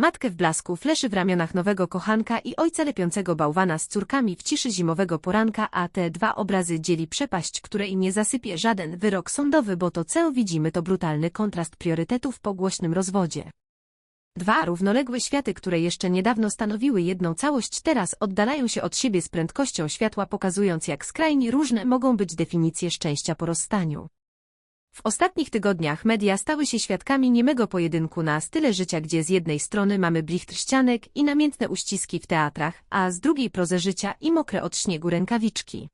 Matkę w blasku fleszy w ramionach nowego kochanka i ojca lepiącego bałwana z córkami w ciszy zimowego poranka, a te dwa obrazy dzieli przepaść, której nie zasypie żaden wyrok sądowy, bo to co widzimy to brutalny kontrast priorytetów po głośnym rozwodzie. Dwa równoległe światy, które jeszcze niedawno stanowiły jedną całość, teraz oddalają się od siebie z prędkością światła, pokazując jak skrajnie różne mogą być definicje szczęścia po rozstaniu. W ostatnich tygodniach media stały się świadkami niemego pojedynku na style życia, gdzie z jednej strony mamy blichtr ścianek i namiętne uściski w teatrach, a z drugiej prozę życia i mokre od śniegu rękawiczki.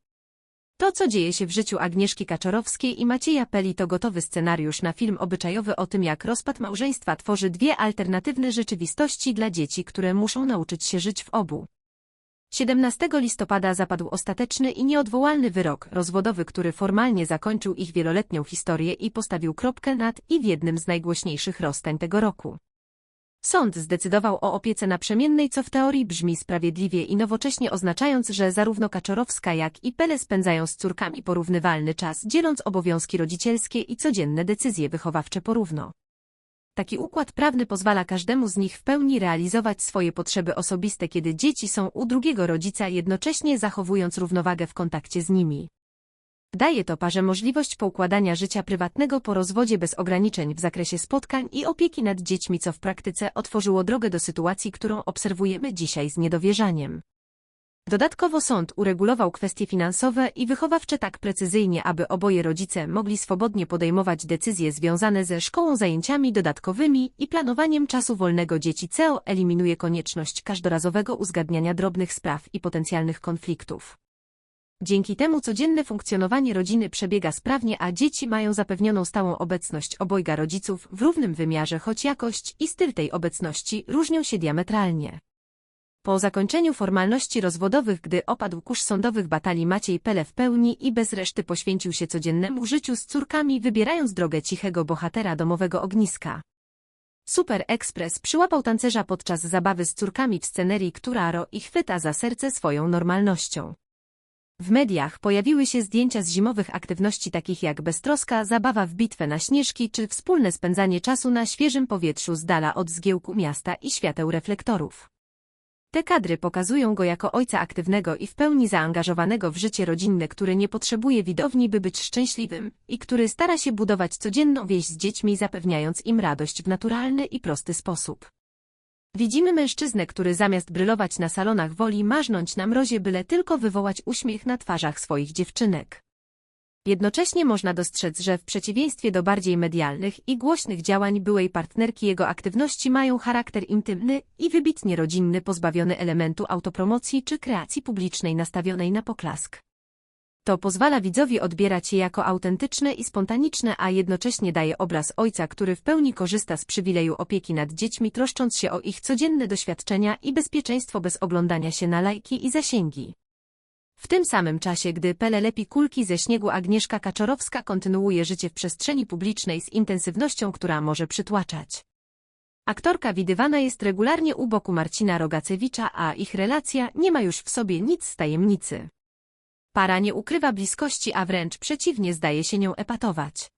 To, co dzieje się w życiu Agnieszki Kaczorowskiej i Macieja Peli to gotowy scenariusz na film obyczajowy o tym, jak rozpad małżeństwa tworzy dwie alternatywne rzeczywistości dla dzieci, które muszą nauczyć się żyć w obu. 17 listopada zapadł ostateczny i nieodwołalny wyrok rozwodowy, który formalnie zakończył ich wieloletnią historię i postawił kropkę nad i w jednym z najgłośniejszych rozstań tego roku. Sąd zdecydował o opiece naprzemiennej, co w teorii brzmi sprawiedliwie i nowocześnie oznaczając, że zarówno Kaczorowska jak i Pele spędzają z córkami porównywalny czas, dzieląc obowiązki rodzicielskie i codzienne decyzje wychowawcze porówno. Taki układ prawny pozwala każdemu z nich w pełni realizować swoje potrzeby osobiste, kiedy dzieci są u drugiego rodzica, jednocześnie zachowując równowagę w kontakcie z nimi. Daje to parze możliwość poukładania życia prywatnego po rozwodzie bez ograniczeń w zakresie spotkań i opieki nad dziećmi, co w praktyce otworzyło drogę do sytuacji, którą obserwujemy dzisiaj z niedowierzaniem. Dodatkowo sąd uregulował kwestie finansowe i wychowawcze tak precyzyjnie, aby oboje rodzice mogli swobodnie podejmować decyzje związane ze szkołą, zajęciami dodatkowymi i planowaniem czasu wolnego dzieci. CEO eliminuje konieczność każdorazowego uzgadniania drobnych spraw i potencjalnych konfliktów. Dzięki temu codzienne funkcjonowanie rodziny przebiega sprawnie, a dzieci mają zapewnioną stałą obecność obojga rodziców w równym wymiarze, choć jakość i styl tej obecności różnią się diametralnie. Po zakończeniu formalności rozwodowych, gdy opadł kurz sądowych batalii Maciej Pele w pełni i bez reszty poświęcił się codziennemu życiu z córkami, wybierając drogę cichego bohatera domowego ogniska. Super Express przyłapał tancerza podczas zabawy z córkami w scenerii, która ich chwyta za serce swoją normalnością. W mediach pojawiły się zdjęcia z zimowych aktywności takich jak beztroska, zabawa w bitwę na śnieżki czy wspólne spędzanie czasu na świeżym powietrzu z dala od zgiełku miasta i świateł reflektorów. Te kadry pokazują go jako ojca aktywnego i w pełni zaangażowanego w życie rodzinne, który nie potrzebuje widowni, by być szczęśliwym i który stara się budować codzienną więź z dziećmi, zapewniając im radość w naturalny i prosty sposób. Widzimy mężczyznę, który zamiast brylować na salonach woli marznąć na mrozie, byle tylko wywołać uśmiech na twarzach swoich dziewczynek. Jednocześnie można dostrzec, że w przeciwieństwie do bardziej medialnych i głośnych działań byłej partnerki jego aktywności mają charakter intymny i wybitnie rodzinny, pozbawiony elementu autopromocji czy kreacji publicznej nastawionej na poklask. To pozwala widzowi odbierać je jako autentyczne i spontaniczne, a jednocześnie daje obraz ojca, który w pełni korzysta z przywileju opieki nad dziećmi, troszcząc się o ich codzienne doświadczenia i bezpieczeństwo bez oglądania się na lajki i zasięgi. W tym samym czasie, gdy Pele lepi kulki ze śniegu Agnieszka Kaczorowska kontynuuje życie w przestrzeni publicznej z intensywnością, która może przytłaczać. Aktorka widywana jest regularnie u boku Marcina Rogacewicza, a ich relacja nie ma już w sobie nic z tajemnicy. Para nie ukrywa bliskości, a wręcz przeciwnie zdaje się nią epatować.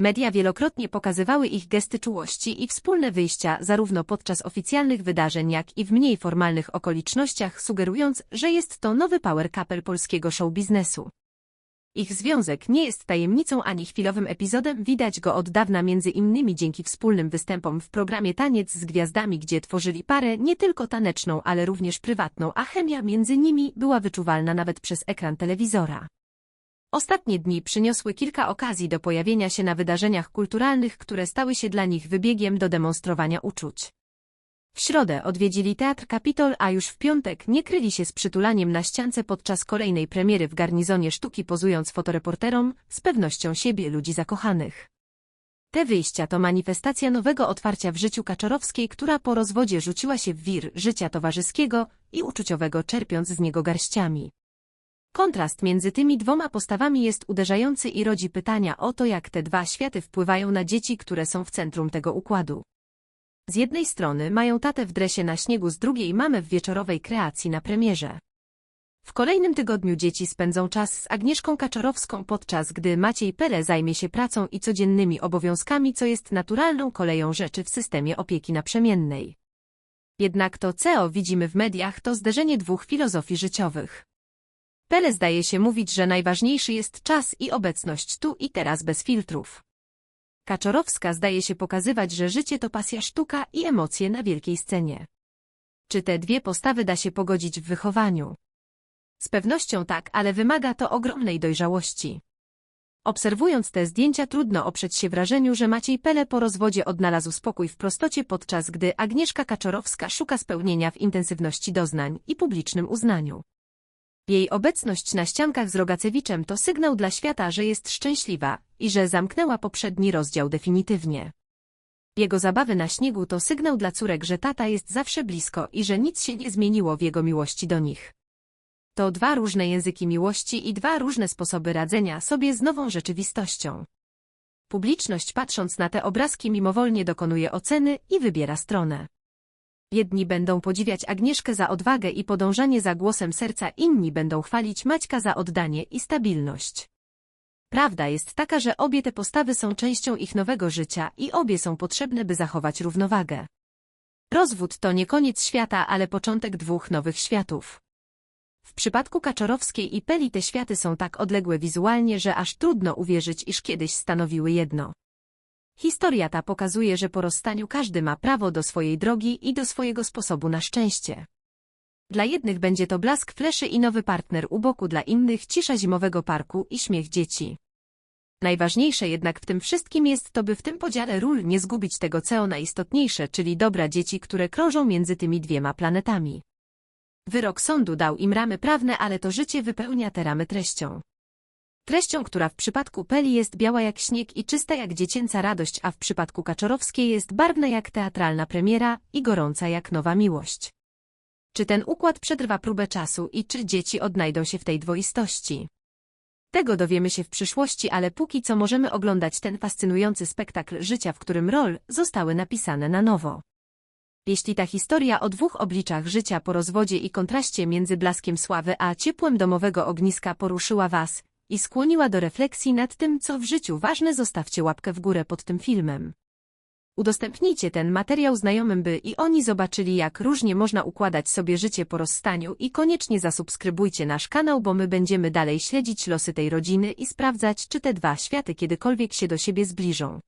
Media wielokrotnie pokazywały ich gesty czułości i wspólne wyjścia zarówno podczas oficjalnych wydarzeń, jak i w mniej formalnych okolicznościach, sugerując, że jest to nowy power couple polskiego show biznesu. Ich związek nie jest tajemnicą ani chwilowym epizodem, widać go od dawna między innymi dzięki wspólnym występom w programie Taniec z Gwiazdami, gdzie tworzyli parę nie tylko taneczną, ale również prywatną, a chemia między nimi była wyczuwalna nawet przez ekran telewizora. Ostatnie dni przyniosły kilka okazji do pojawienia się na wydarzeniach kulturalnych, które stały się dla nich wybiegiem do demonstrowania uczuć. W środę odwiedzili Teatr Kapitol, a już w piątek nie kryli się z przytulaniem na ściance podczas kolejnej premiery w garnizonie sztuki pozując fotoreporterom z pewnością siebie ludzi zakochanych. Te wyjścia to manifestacja nowego otwarcia w życiu Kaczorowskiej, która po rozwodzie rzuciła się w wir życia towarzyskiego i uczuciowego czerpiąc z niego garściami. Kontrast między tymi dwoma postawami jest uderzający i rodzi pytania o to, jak te dwa światy wpływają na dzieci, które są w centrum tego układu. Z jednej strony mają tatę w dresie na śniegu, z drugiej mamy w wieczorowej kreacji na premierze. W kolejnym tygodniu dzieci spędzą czas z Agnieszką Kaczorowską, podczas gdy Maciej Pele zajmie się pracą i codziennymi obowiązkami, co jest naturalną koleją rzeczy w systemie opieki naprzemiennej. Jednak to, co widzimy w mediach, to zderzenie dwóch filozofii życiowych. Pele zdaje się mówić, że najważniejszy jest czas i obecność tu i teraz bez filtrów. Kaczorowska zdaje się pokazywać, że życie to pasja sztuka i emocje na wielkiej scenie. Czy te dwie postawy da się pogodzić w wychowaniu? Z pewnością tak, ale wymaga to ogromnej dojrzałości. Obserwując te zdjęcia trudno oprzeć się wrażeniu, że Maciej Pele po rozwodzie odnalazł spokój w prostocie podczas gdy Agnieszka Kaczorowska szuka spełnienia w intensywności doznań i publicznym uznaniu. Jej obecność na ściankach z Rogacewiczem to sygnał dla świata, że jest szczęśliwa i że zamknęła poprzedni rozdział definitywnie. Jego zabawy na śniegu to sygnał dla córek, że tata jest zawsze blisko i że nic się nie zmieniło w jego miłości do nich. To dwa różne języki miłości i dwa różne sposoby radzenia sobie z nową rzeczywistością. Publiczność patrząc na te obrazki mimowolnie dokonuje oceny i wybiera stronę. Jedni będą podziwiać Agnieszkę za odwagę i podążanie za głosem serca, inni będą chwalić Maćka za oddanie i stabilność. Prawda jest taka, że obie te postawy są częścią ich nowego życia i obie są potrzebne, by zachować równowagę. Rozwód to nie koniec świata, ale początek dwóch nowych światów. W przypadku Kaczorowskiej i Peli te światy są tak odległe wizualnie, że aż trudno uwierzyć, iż kiedyś stanowiły jedno. Historia ta pokazuje, że po rozstaniu każdy ma prawo do swojej drogi i do swojego sposobu na szczęście. Dla jednych będzie to blask fleszy i nowy partner u boku, dla innych cisza zimowego parku i śmiech dzieci. Najważniejsze jednak w tym wszystkim jest to, by w tym podziale ról nie zgubić tego, co najistotniejsze, czyli dobra dzieci, które krążą między tymi dwiema planetami. Wyrok sądu dał im ramy prawne, ale to życie wypełnia te ramy treścią. Treścią, która w przypadku Peli jest biała jak śnieg i czysta jak dziecięca radość, a w przypadku Kaczorowskiej jest barwna jak teatralna premiera i gorąca jak nowa miłość. Czy ten układ przetrwa próbę czasu i czy dzieci odnajdą się w tej dwoistości? Tego dowiemy się w przyszłości, ale póki co możemy oglądać ten fascynujący spektakl życia, w którym rol zostały napisane na nowo. Jeśli ta historia o dwóch obliczach życia po rozwodzie i kontraście między blaskiem sławy a ciepłem domowego ogniska poruszyła Was i skłoniła do refleksji nad tym, co w życiu ważne, zostawcie łapkę w górę pod tym filmem. Udostępnijcie ten materiał znajomym, by i oni zobaczyli, jak różnie można układać sobie życie po rozstaniu i koniecznie zasubskrybujcie nasz kanał, bo my będziemy dalej śledzić losy tej rodziny i sprawdzać, czy te dwa światy kiedykolwiek się do siebie zbliżą.